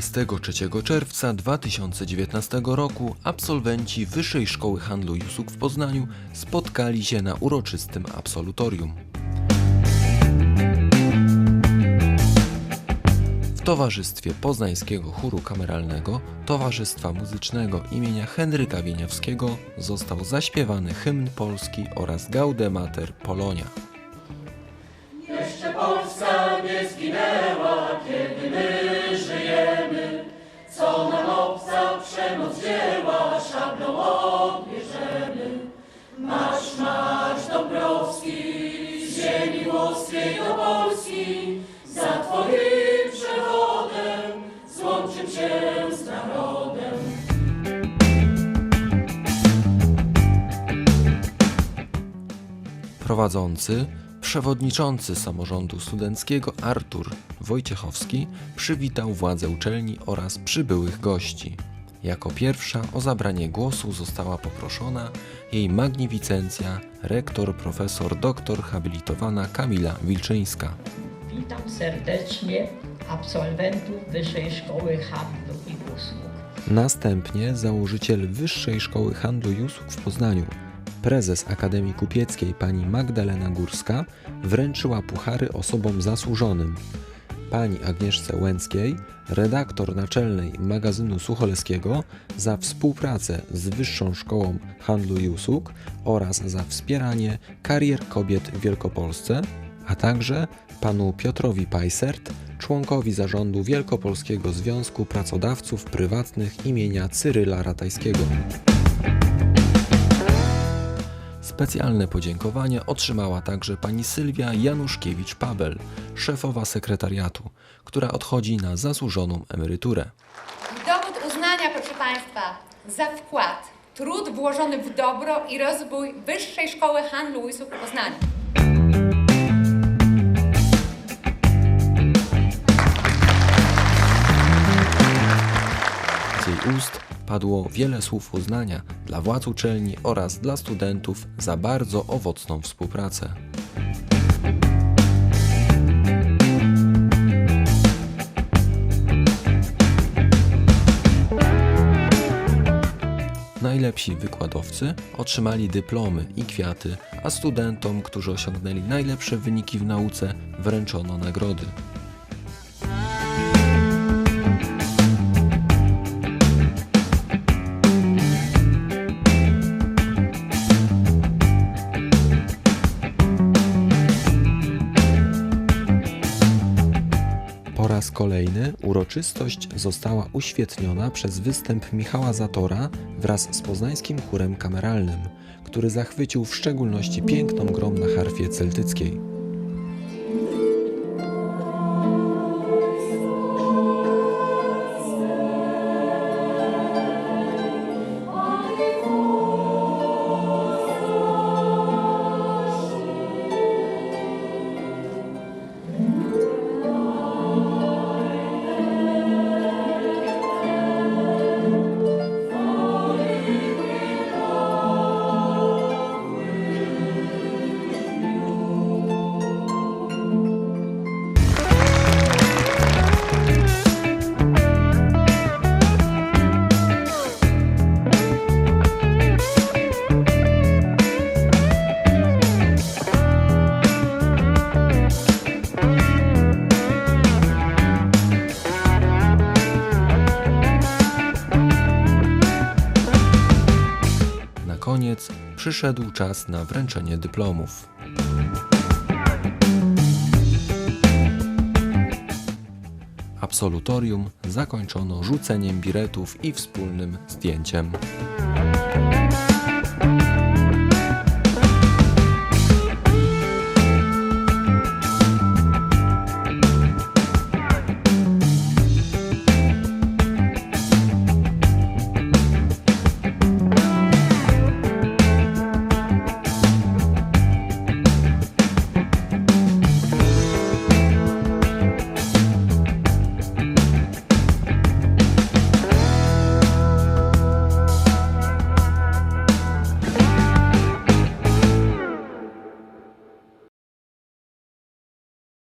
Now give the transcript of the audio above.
23 czerwca 2019 roku absolwenci Wyższej Szkoły Handlu i Usług w Poznaniu spotkali się na uroczystym absolutorium. W towarzystwie Poznańskiego Chóru Kameralnego Towarzystwa Muzycznego imienia Henryka Wieniawskiego został zaśpiewany hymn polski oraz Gaudemater Polonia. Jeszcze Polska nie zginęła, włoskiej do Polski. Za Twoim przewodem złączymy się z narodem. Prowadzący, przewodniczący samorządu studenckiego Artur Wojciechowski przywitał władze uczelni oraz przybyłych gości. Jako pierwsza o zabranie głosu została poproszona jej magnificencja rektor profesor doktor habilitowana Kamila Wilczyńska. Witam serdecznie absolwentów Wyższej Szkoły Handlu i Usług. Następnie założyciel Wyższej Szkoły Handlu i Usług w Poznaniu, prezes Akademii Kupieckiej pani Magdalena Górska wręczyła puchary osobom zasłużonym. Pani Agnieszce Łęckiej, redaktor naczelnej magazynu Sucholskiego za współpracę z Wyższą Szkołą Handlu i Usług oraz za wspieranie karier kobiet w Wielkopolsce, a także panu Piotrowi Pajsert, członkowi zarządu Wielkopolskiego Związku Pracodawców Prywatnych imienia Cyryla Ratajskiego. Specjalne podziękowanie otrzymała także pani Sylwia Januszkiewicz-Pabel, szefowa sekretariatu, która odchodzi na zasłużoną emeryturę. Dowód uznania, proszę Państwa, za wkład, trud włożony w dobro i rozwój Wyższej Szkoły Handlu i Usług w Poznaniu. Jej ust padło wiele słów uznania dla władz uczelni oraz dla studentów za bardzo owocną współpracę. Najlepsi wykładowcy otrzymali dyplomy i kwiaty, a studentom, którzy osiągnęli najlepsze wyniki w nauce, wręczono nagrody. Kolejny uroczystość została uświetniona przez występ Michała Zatora wraz z poznańskim chórem kameralnym, który zachwycił w szczególności piękną grą na harfie celtyckiej. Przyszedł czas na wręczenie dyplomów. Absolutorium zakończono rzuceniem biretów i wspólnym zdjęciem.